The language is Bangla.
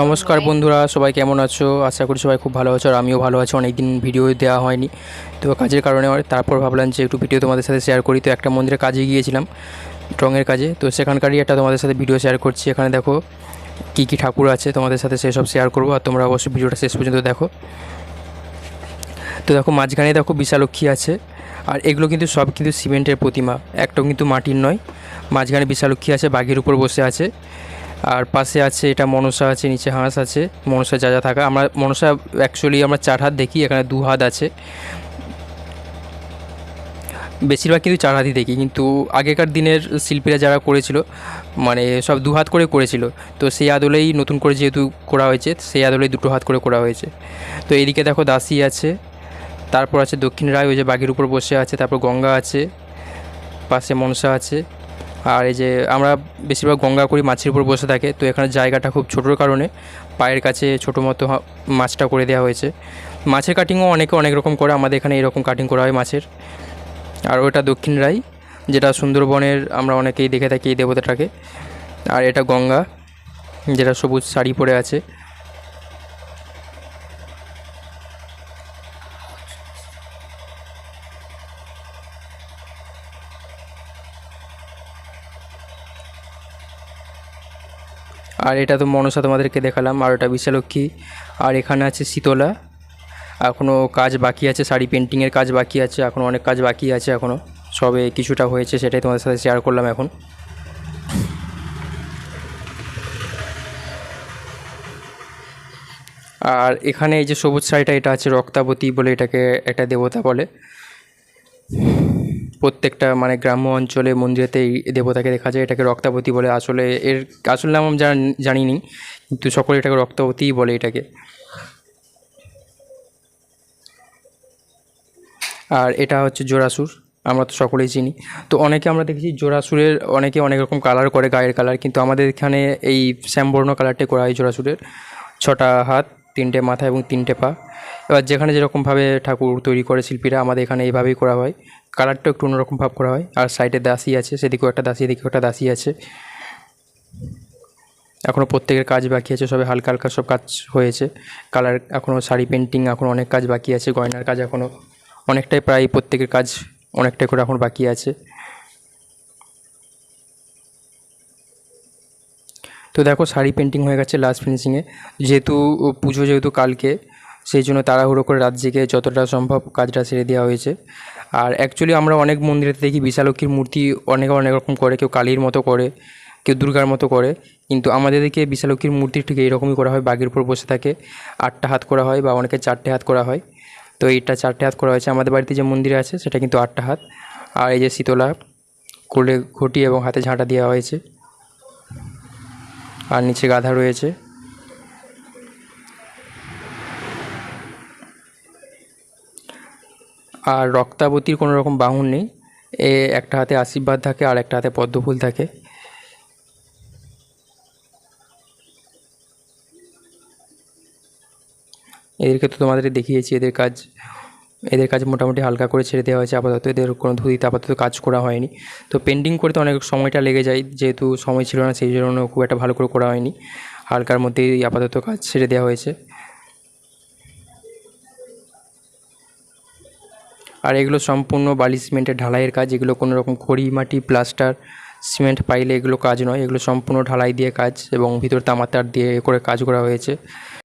নমস্কার বন্ধুরা, সবাই কেমন আছো? আশা করি সবাই খুব ভালো আছো আর আমিও ভালো আছি। অনেক দিন ভিডিও দেওয়া হয়নি। তো কাজের কারণে তারপর ভাবলাম যে একটু ভিডিও তোমাদের সাথে শেয়ার করি। তো একটা মন্দিরে কাজে গিয়েছিলাম, রঙের কাজে। তো সেখানকারই একটা তোমাদের সাথে ভিডিও শেয়ার করছি। এখানে দেখো কী কী ঠাকুর আছে তোমাদের সাথে সেসব শেয়ার করব। আর তোমরা অবশ্যই ভিডিওটা শেষ পর্যন্ত দেখো। তো দেখো মাঝখানে দেখো বিশালক্ষী আছে। আর এগুলো কিন্তু সব কিন্তু সিমেন্টের প্রতিমা। একটাও কিন্তু মাটির নয়। মাঝখানে বিশালক্ষী আছে, বাঘের উপর বসে আছে। আর পাশে আছে, এটা মনসা আছে, নিচে হাঁস আছে, মনসা যা যা থাকা। আমরা মনসা অ্যাকচুয়ালি আমরা চার হাত দেখি, এখানে দু হাত আছে। বেশিরভাগ কিন্তু চার হাতই দেখি, কিন্তু আগেকার দিনের শিল্পীরা যারা করেছিল মানে সব দু হাত করে করেছিল, তো সেই আদলেই নতুন করে যেহেতু করা হয়েছে, সেই আদলেই দুটো হাত করে করা হয়েছে। তো এদিকে দেখো দাসী আছে, তারপর আছে দক্ষিণ রায়, ওই যে বাঘের উপর বসে আছে, তারপর গঙ্গা আছে, পাশে মনসা আছে। আর এই যে আমরা বেশিরভাগ গঙ্গা করি, মাছের উপর বসে থাকে, তো এখানে জায়গাটা খুব ছোটোর কারণে পায়ের কাছে ছোটো মতো মাছটা করে দেওয়া হয়েছে। মাছের কাটিংও অনেকে অনেক রকম করে, আমাদের এখানে এরকম কাটিং করা হয় মাছের। আর ওটা দক্ষিণ রাই, যেটা সুন্দরবনের আমরা অনেকেই দেখে থাকি এই দেবতাটাকে। আর এটা গঙ্গা, যেটা সবুজ শাড়ি পরে আছে। আর এটা তো মনসা তোমাদেরকে দেখালাম আর ওটা বিশালক্ষী। আর এখানে আছে শীতলা। এখনও কাজ বাকি আছে, শাড়ি পেন্টিংয়ের কাজ বাকি আছে এখনও অনেক কাজ বাকি আছে এখনও সবে কিছুটা হয়েছে, সেটাই তোমাদের সাথে শেয়ার করলাম এখন। আর এখানে এই যে সবুজ শাড়িটা, এটা আছে রক্তাবতী বলে এটাকে একটা দেবতা বলে। প্রত্যেকটা মানে গ্রাম্য অঞ্চলে মন্দিরেতে এই দেবতাকে দেখা যায়। এটাকে রক্তাবতী বলে আসলে এর আসল নাম আমি জান- নি কিন্তু সকলে এটাকে রক্তাবতীই বলে এটাকে। আর এটা হচ্ছে জোড়াসুর, আমরা তো সকলেই চিনি। তো অনেকে আমরা দেখেছি জোড়াসুরের, অনেকে অনেক রকম কালার করে, গায়ের কালার কিন্তু আমাদের এখানে এই শ্যামবর্ণ কালারটাই করা হয় জোড়াসুরের। ছটা হাত, তিনটে মাথা এবং তিনটে পা। এবার যেখানে যেরকমভাবে ঠাকুর তৈরি করে শিল্পীরা, আমাদের এখানে এইভাবেই করা হয়। কালারটা একটু অন্যরকম ভাব করা হয়। আর সাইডে দাসী আছে, সেদিকেও একটা দাসী, এদিকেও একটা দাসী আছে। এখনও প্রত্যেকের কাজ বাকি আছে, সবে হালকা হালকা সব কাজ হয়েছে। কালার এখনও শাড়ি পেন্টিং এখনও অনেক কাজ বাকি আছে, গয়নার কাজ এখনও অনেকটাই প্রায় প্রত্যেকের কাজ অনেকটাই করে এখন বাকি আছে। তো দেখো, শাড়ি পেন্টিং হয়ে গেছে লাস্ট ফিনিশিংয়ে যেহেতু, পুজো যেহেতু কালকে সেই জন্য তাড়াহুড়ো করে রাত জেগে যতটা সম্ভব কাজটা সেরে দেওয়া হয়েছে। আর অ্যাকচুয়ালি আমরা অনেক মন্দিরেতে দেখি বিশালক্ষীর মূর্তি অনেকে অনেক রকম করে, কেউ কালীর মতো করে, কেউ দুর্গার মতো করে। কিন্তু আমাদের দিকে বিশালক্ষীর মূর্তি ঠিক এইরকমই করা হয়, বাঘের উপর বসে থাকে। আটটা হাত করা হয় বা অনেকে চারটে হাত করা হয়। তো এইটা চারটে হাত করা হয়েছে। আমাদের বাড়িতে যে মন্দিরে আছে সেটা কিন্তু আটটা হাত। আর এই যে শীতলা, কোলে ঘটি এবং হাতে ঝাঁটা দেওয়া হয়েছে। আর নিচে গাধা রয়েছে। আর রক্তাবতীর কোনো রকম বাহন নেই। এ একটা হাতে আশীর্বাদ থাকে, আর একটা হাতে পদ্মফুল থাকে। এদেরকে তো তোমাদের দেখিয়েছি, এদের কাজ এদের কাজ মোটামুটি হালকা করে ছেড়ে দেওয়া হয়েছে। আপাতত এদের কোনো ধুতিতে আপাতত কাজ করা হয়নি। তো পেন্টিং করতে অনেক সময়টা লেগে যায়, যেহেতু সময় ছিল না, সেই জন্য খুব একটা ভালো করে করা হয়নি। হালকার মধ্যেই আপাতত কাজ ছেড়ে দেওয়া হয়েছে। আর এগুলো সম্পূর্ণ বালি সিমেন্টের ঢালাইয়ের কাজ। এগুলো কোনো রকম খড়ি, মাটি, প্লাস্টার, সিমেন্ট পাইলে এগুলো কাজ নয়। এগুলো সম্পূর্ণ ঢালাই দিয়ে কাজ এবং ভিতর তামার তার দিয়ে করে কাজ করা হয়েছে।